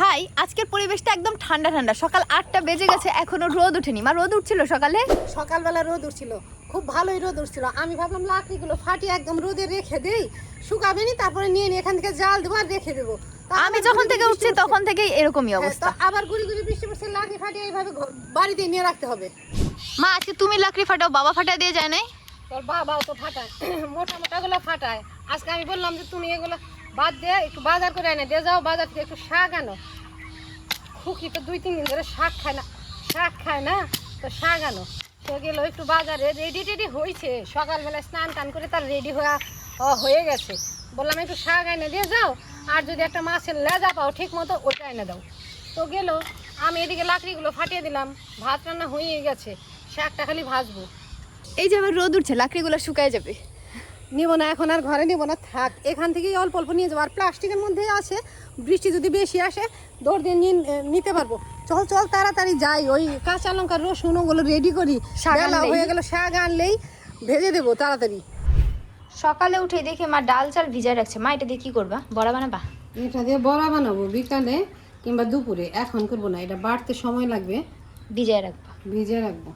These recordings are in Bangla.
হাই আজকের পরিবেশটা একদম ঠান্ডা ঠান্ডা। সকাল আটটা বেজে গেছে এখনও রোদ উঠেনি। মা রোদ উঠছিল সকালে? সকালবেলা রোদ উঠছিল। খুব ভালোই রোদ উঠছিল। আমি ভাবলাম লাকড়িগুলো ফাটিয়ে একদম রোদে রেখে দেই শুকাবে নি তারপরে নিয়ে নিয়ে এখান থেকে জাল দেবো আর রেখে দেবো। আমি যখন থেকে উঠছি তখন। থেকেই এরকমই হ্যাঁ, অবস্থা। আবার গুড়ি গুড়ি বৃষ্টি পড়ছে লাকড়ি ফাটিয়ে এইভাবে বাড়িতে নিয়ে রাখতে হবে। মা আজকে তুমি লাকড়ি ফাটাও বাবা ফাটা দিয়ে যায় নাই? তোর বাবাও তো ফাটায় মোটা মোটাগুলো ফাটায়। আজকে আমি বললাম যে তুমি এগুলো বাদ দিয়ে একটু বাজার করে এনে দিয়ে যাও, বাজার থেকে একটু শাক আনো। খুকি তো দুই, তিন দিন ধরে শাক খায় না, শাক খায় না, তো শাক আনো। সে গেলো একটু বাজারে রেডি টেডি হয়েছে সকালবেলা স্নান টান করে তার রেডি হওয়া হয়ে গেছে। বললাম, একটু শাক এনে দিয়ে যাও, আর যদি একটা মাছের লেজা পাও ঠিক মতো ওটা এনে দাও। তো গেলো, আমি এদিকে লাকড়িগুলো ফাটিয়ে দিলাম, ভাত রান্না হয়ে গেছে, শাকটা খালি ভাজবো। এই যে আবার রোদ উঠছে, লাকড়িগুলো শুকায় যাবে। নিব না এখন আর ঘরে নিব না থাক। এখান থেকেই অল্প অল্প নিয়ে যাব। আর প্লাস্টিকের মধ্যে আছে বৃষ্টি যদি বেশি আসে দৌড় দিয়ে নিয়ে নিতে পারব। চল চল তাড়াতাড়ি যাই। ওই কাঁচা লঙ্কা রসুন ওগুলো রেডি করি। বেলা হয়ে গেল শাক আনলেই ভেজে দেবো তাড়াতাড়ি। সকালে উঠে দেখে মা ডাল চাল ভিজায় রাখছে। মা এটা দিয়ে কি করবা? বড়া বানাবা? এটা দিয়ে বড়া বানাবো বিকালে কিংবা দুপুরে। এখন করব না এটা বাড়তে সময় লাগবে। ভিজায় রাখবা। ভিজায় রাখব।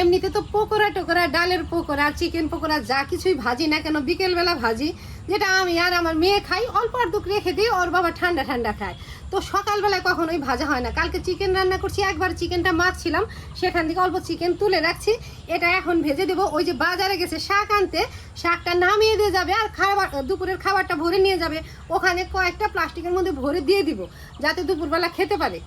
এমনিতে তো পকোড়া টোকরা ডালের পকোড়া চিকেন পকোড়া, যা কিছুই ভাজি না কেন, বিকেলবেলা ভাজি, যেটা আমি আর আমার মেয়ে খাই, অল্প অর্ধক রেখে দিই ওর বাবা ঠান্ডা ঠান্ডা খায়। তো সকালবেলায় কখনোই ভাজা হয় না। কালকে চিকেন রান্না করছি, একবার চিকেনটা মাখছিলাম, সেখান থেকে অল্প চিকেন তুলে রাখছি, এটা এখন ভেজে দেবো। ওই যে বাজারে গেছে শাক আনতে, শাকটা নামিয়ে দিয়ে যাবে আর খাবার, দুপুরের খাবারটা ভরে নিয়ে যাবে। ওখানে কয়েকটা প্লাস্টিকের মধ্যে ভরে দিয়ে দিব, যাতে দুপুরবেলা খেতে পারে।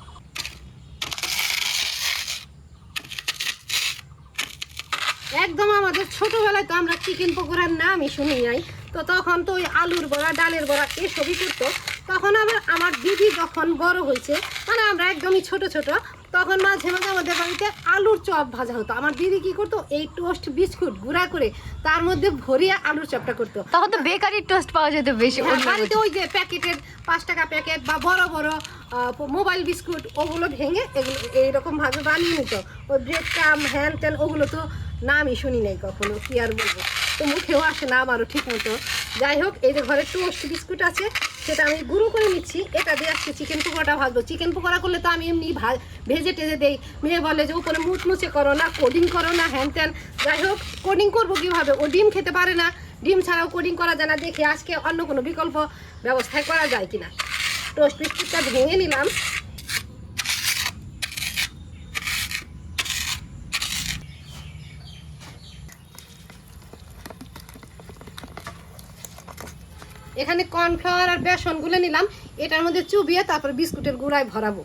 একদম আমাদের ছোটবেলায় তো আমরা চিকেন পকোড়ার নামই শুনি নাই। তো তখন তো ওই আলুর বড়া ডালের বড়া এসবই করতো। তখন আবার আমার দিদি যখন বড় হয়েছে মানে আমরা একদমই ছোট ছোট তখন মাঝে মাঝে আমাদের বাড়িতে আলুর চপ ভাজা হতো। আমার দিদি কি করতো এই টোস্ট বিস্কুট গুঁড়া করে তার মধ্যে ভরিয়ে আলুর চপটা করতো। তখন তো বেকারির টোস্ট পাওয়া যেত বেশি হ্যাঁ, বাড়িতে ওই যে প্যাকেটের পাঁচ টাকা প্যাকেট বা বড় বড় মোবাইল বিস্কুট ওগুলো ভেঙে এগুলো এইরকম ভাবে বানিয়ে নিত। ওই ব্রেড কাম হ্যান ত্যান ওগুলো তো নামই শুনি নাই কখনো, কি আর বলব? তো মুখেও আসে না আমারও ঠিক মতো। যাই হোক, এই যে ঘরে টোস্ট বিস্কুট আছে, সেটা আমি গুঁড়ো করে নিচ্ছি। এটা দিয়ে আজকে চিকেন পকোড়াটা ভাজবো। চিকেন পকোড়া করলে তো আমি এমনি ভেজে টেজে দেই। মেয়ে বলে যে, উপরে মুচমুচে করো না কোডিং করো না, হ্যান ত্যান। যাই হোক কোডিং করব কীভাবে? ও ডিম খেতে পারে না। ডিম ছাড়াও কোডিং করা যায় না। দেখি আজকে অন্য কোনো বিকল্প ব্যবস্থায় করা যায় কিনা। টোস্ট বিস্কুটটা ভেঙে নিলাম। এখানে কর্নফ্লাওয়ার আর বেসন গুলে নিলাম। এটার মধ্যে চুবিয়ে তারপর বিস্কুটের গুঁড়ায় ভরাবো।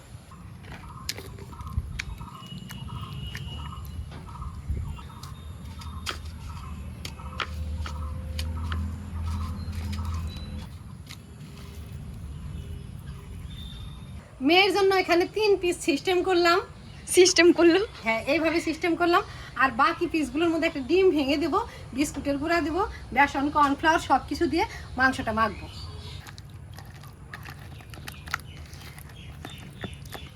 মেয়ের জন্য এখানে তিন পিস সিস্টেম করলাম। সিস্টেম করল? হ্যাঁ এইভাবে সিস্টেম করলাম। আর বাকি পিসগুলোর মধ্যে একটা ডিম ভেঙে দেবো বিস্কুটের গুঁড়া দেবো বেসন কর্নফ্লাওয়ার সব কিছু দিয়ে মাংসটা মাখবো।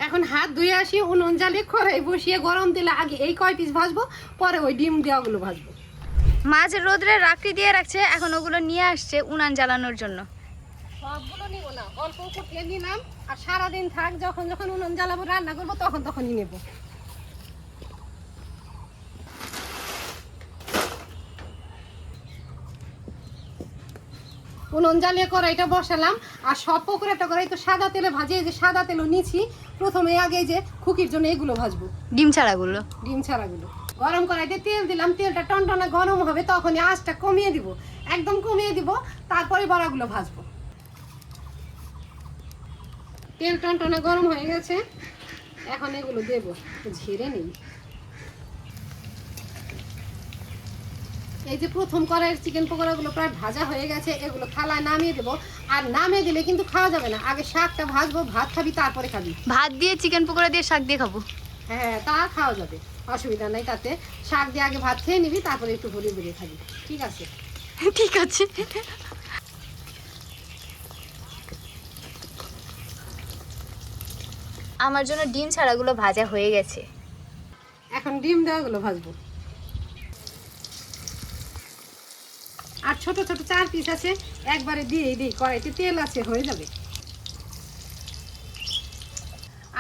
এখন হাত ধুয়ে আসি উনুন জ্বালিয়ে খড়াই বসিয়ে গরম তেলে আগে এই কয় পিস ভাজবো পরে ওই ডিম দেওয়াগুলো ভাজবো। মাছ রোদরে রাখি দিয়ে রাখছে এখন ওগুলো নিয়ে আসছে উনান জ্বালানোর জন্য। সবগুলো নিব না অল্প কুটিয়ে নিলাম আর সারাদিন থাক যখন যখন উনুন জ্বালাবো রান্না করব তখন তখনই নেব। উনুন জ্বালিয়ে কড়াইটা বসালাম। আর সব পকোড়াটা করাই তো সাদা তেলে ভাজে এই যে সাদা তেলও নিছি। প্রথমে আগে যে খুকির জন্য এগুলো ভাজবো। ডিম ছাড়াগুলো? ডিম ছাড়াগুলো। গরম কড়াইতে তেল দিলাম তেলটা টনটনে গরম হবে তখনই আঁচটা কমিয়ে দিব। একদম কমিয়ে দিব তারপরে বড়াগুলো ভাজবো। তেল টনটনে গরম হয়ে গেছে। এখন এগুলো দেবো ঝেড়ে নেই। এই যে প্রথম কড়াইয়ের চিকেন পকোড়াগুলো প্রায় ভাজা হয়ে গেছে এগুলো থালায় নামিয়ে দেবো। আর নামিয়ে দিলে কিন্তু খাওয়া যাবে না। আগে শাকটা ভাজবো ভাত খাবি তারপরে খাবি। ভাত দিয়ে চিকেন পকোড়া দিয়ে শাক দিয়ে খাব। হ্যাঁ তা খাওয়া যাবে। অসুবিধা নাই তাতে। শাক দিয়ে আগে ভাত খেয়ে নিবি তারপরে একটু ভরে বেরিয়ে খাবি। ঠিক আছে? ঠিক আছে। আমার জন্য ডিম ছাড়াগুলো ভাজা হয়ে গেছে। এখন ডিম দেওয়াগুলো ভাজবো। আর ছোট ছোট চার পিস আছে, একবারে দিয়ে দিই, কড়াইতে তেল আছে, হয়ে যাবে।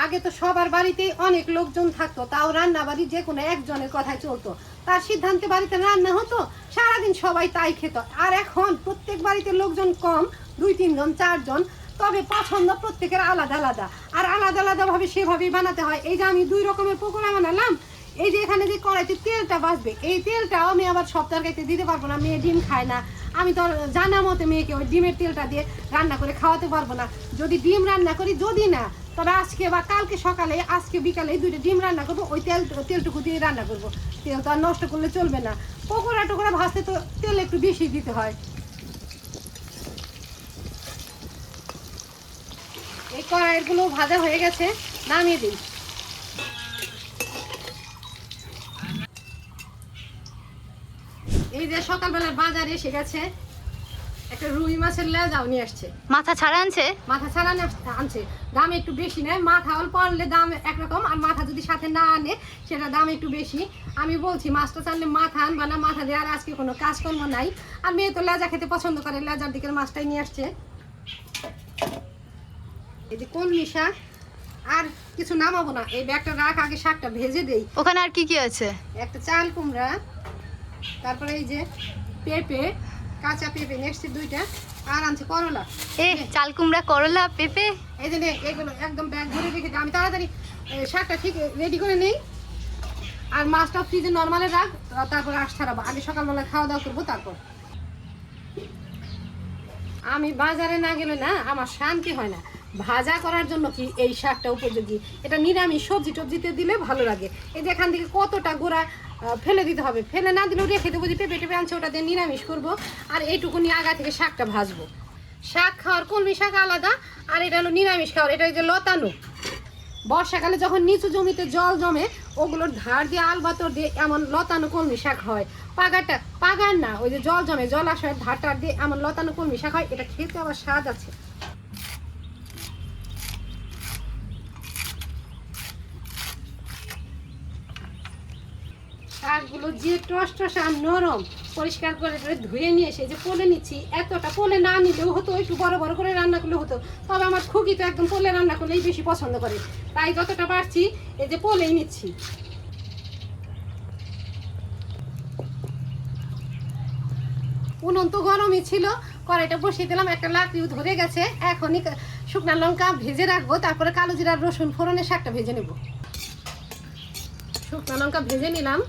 আগে তো সবার বাড়িতেই অনেক লোকজন থাকতো, তাও রান্না বাড়ি যে কোনো একজনের কথায় চলতো। তার সিদ্ধান্তে বাড়িতে রান্না হতো, সারাদিন সবাই তাই খেত। আর এখন প্রত্যেক বাড়িতে লোকজন কম, দুই তিনজন, চারজন, তবে পছন্দ প্রত্যেকের আলাদা আলাদা। আর আলাদা আলাদাভাবে সেভাবেই বানাতে হয়। এই যে আমি দুই রকমের পকোড়া বানালাম এই যে এখানে যে কড়াইতে তেলটা বাঁচবে এই তেলটাও আমি আবার সব তরকারিতে দিতে পারব না, মেয়ে ডিম খায় না। আমি তো জানা মতে মেয়েকে ওই ডিমের তেলটা দিয়ে রান্না করে খাওয়াতে পারব না। যদি ডিম রান্না করি, যদি না, তবে আজকে বা কালকে সকালে, আজকে বিকালে দুইটা ডিম রান্না করব, ওই তেল, তেলটুকু দিয়ে রান্না করব। তেল তো আর নষ্ট করলে চলবে না। পকোড়া টকোড়া ভাজতে তো তেল একটু বেশি দিতে হয়। এই কড়াইগুলো ভাজা হয়ে গেছে, নামিয়ে দিই। এই যে সকালবেলার বাজারে এসে গেছে একটা রুই মাছের লেজাও নিয়ে আসছে। মাথা ছাড়া আনছে? মাথা ছাড়া আনছে। দাম একটু বেশি নেয় মাথা অল্প আনলে দাম একরকম আর মাথা যদি সাথে না আনে সেটা দাম একটু বেশি। আমি বলছি মাছটা চানলে মাথা আনবা না মাথা দিয়ে আর আজকে কোনো কাজকর্ম নাই। আর মেয়ে তো লেজা খেতে পছন্দ করে লেজার দিকের মাছটাই নিয়ে আসছে। এই যে কলমি শাক আর কিছু নামাবো না। এই ব্যাগটা রাখ আগে শাকটা ভেজে দেই। ওখানে আর কি কি আছে? একটা চাল কুমড়া তারপরে এই যে পেঁপে কাঁচা পেঁপে নেক্সট দুইটা আর আনছে করলা। এ চাল কুমড়া করলা পেঁপে? এই যে এগুলো একদম ব্যাগ ভরে রেখে। আমি তাড়াতাড়ি শাকটা ঠিক রেডি করে নেই। আর মাছটা ফ্রিজে নর্মালে রাখ তারপর আশ ছাড়াবো। আগে সকালবেলা খাওয়া দাওয়া করব তারপর। আমি বাজারে না গেলে না আমার শান্তি হয় না। ভাজা করার জন্য কি এই শাকটা উপযোগী? এটা নিরামিষ সবজি টবজিতে দিলে ভালো লাগে। এই যে এখান থেকে কতটা গোড়া ফেলে দিতে হবে। ফেলে না দিলেও রেখে দেবো, যে পেঁপে টেপে আনছে ওটা দিয়ে নিরামিষ করব। আর এইটুকুনি আগা থেকে শাকটা ভাজবো। শাক খাওয়ার কলমি শাক আলাদা, আর এটা হলো নিরামিষ খাওয়ার, এটা হচ্ছে লতানো। বর্ষাকালে যখন নিচু জমিতে জল জমে, ওগুলোর ধার দিয়ে আলবাতর দিয়ে এমন লতানো কলমি শাক হয়। পাগাটা পাগার না, ওই যে জল জমে জলাশয়ের ধারটার দিয়ে এমন লতানো কলমি শাক হয়, এটা খেতে আবার স্বাদ আছে। শাকগুলো যে টস টস আর নরম পরিষ্কার করে ধুয়ে নিয়ে এসে যে পোলে নিচ্ছি, এতটা পোলে না নিলেও হতো, একটু বড় বড় করে রান্না করলে হতো। তবে আমার খুকি তো একদম পোলে রান্না করলেই বেশি পছন্দ করে। তাই যতটা পারছি এই যে পোলেই নিচ্ছি। উনুন তো গরমই ছিল, কড়াইটা বসিয়ে দিলাম, একটা লাকড়িও ধরে গেছে। এখনই শুকনা লঙ্কা ভেজে রাখব, তারপরে কালো জিরার রসুন ফোড়নে শাকটা ভেজে নেব। শুকনা লঙ্কা ভেজে নিলাম।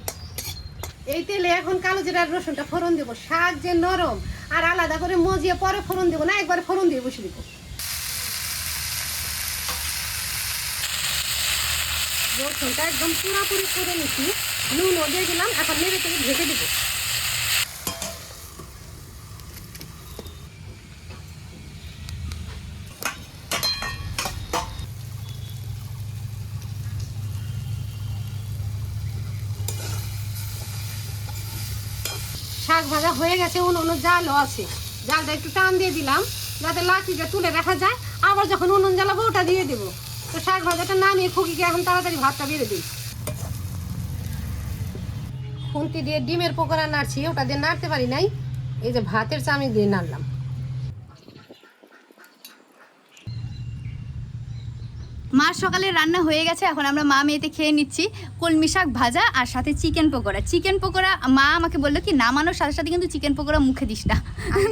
এই তেলে এখন কালো জিরার রসুনটা ফোড়ন দেবো। শাক যে নরম আর আলাদা করে মজিয়ে পরে ফোড়ন দেবো না, একবার ফোড়ন দিয়ে বসে দেবো। রসুনটা একদম পুরোপুরি করে নিচ্ছি নুনও দিয়ে দিলাম, এখন নেড়ে তেলে ভেজে দেবো। শাক ভাজা হয়ে গেছে অন্য অন্য জালও আছে। জালটা একটু টান দিয়ে দিলাম, যাতে লাঠিটা তুলে রাখা যায়। আবার যখন উনুন জ্বালাবো, ওটা দিয়ে দেবো। তো শাক ভাজাটা নামিয়ে খুকিকে এখন তাড়াতাড়ি ভাতটা বেড়ে দিই। খুন্তি দিয়ে ডিমের পোকোড়া নাড়ছি, ওটা দিয়ে নাড়তে পারি নাই। এই যে ভাতের চামি দিয়ে নাড়লাম। মার সকালে রান্না হয়ে গেছে এখন আমরা মা মেয়েতে খেয়ে নিচ্ছি কলমি শাক ভাজা আর সাথে চিকেন পকোড়া। চিকেন পকোড়া মা আমাকে বলল কি নামানোর সাথে সাথে কিন্তু চিকেন পকোড়া মুখে দিস না।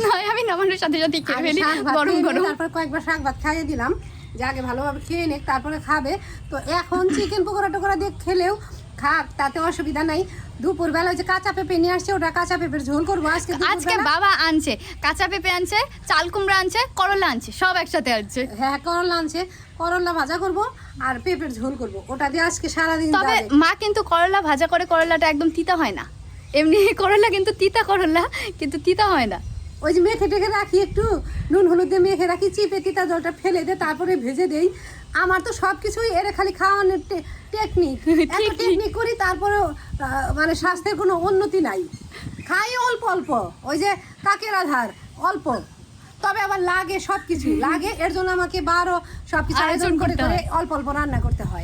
নয় আমি নামানোর সাথে সাথে খেয়ে ফেলি গরম গরম। তারপর কয়েকবার শাক ভাত খাইয়ে দিলাম যে আগে ভালোভাবে খেয়ে নে তারপরে খাবে। তো এখন চিকেন পকোড়া টোকোড়া দিয়ে খেলেও খাক তাতে অসুবিধা নাই। দুপুরবেলা ওই যে কাঁচা পেঁপে নিয়ে আসছে ওটা কাঁচা পেঁপের ঝোল করব আজকে আজকে বাবা আনছে কাঁচা পেঁপে আনছে চাল কুমড়া আনছে করলা আনছে সব একসাথে আনছে। হ্যাঁ করলা আনছে করলা ভাজা করব আর পেঁপের ঝোল করব। ওটা দিয়ে আজকে সারাদিন তবে মা কিন্তু করলা ভাজা করে করলাটা একদম তিতা হয় না। এমনি করলা কিন্তু তিতা করলা কিন্তু তিতা হয় না। ওই যে মেখে টেখে রাখি একটু নুন হলুদ দিয়ে মেখে রাখি চিপে তিতা জলটা ফেলে দে তারপরে ভেজে দেই। আমার তো সব কিছুই এর খালি খাওয়ানোর টেকনিক। টেকনিক করি তারপরেও আহ, মানে স্বাস্থ্যের কোনো উন্নতি নাই। খাই অল্প অল্প। ওই যে কাকের আধার অল্প। তবে আবার লাগে সব কিছু লাগে এর জন্য আমাকে বারো সব কিছু আয়োজন করে করে অল্প অল্প রান্না করতে হয়।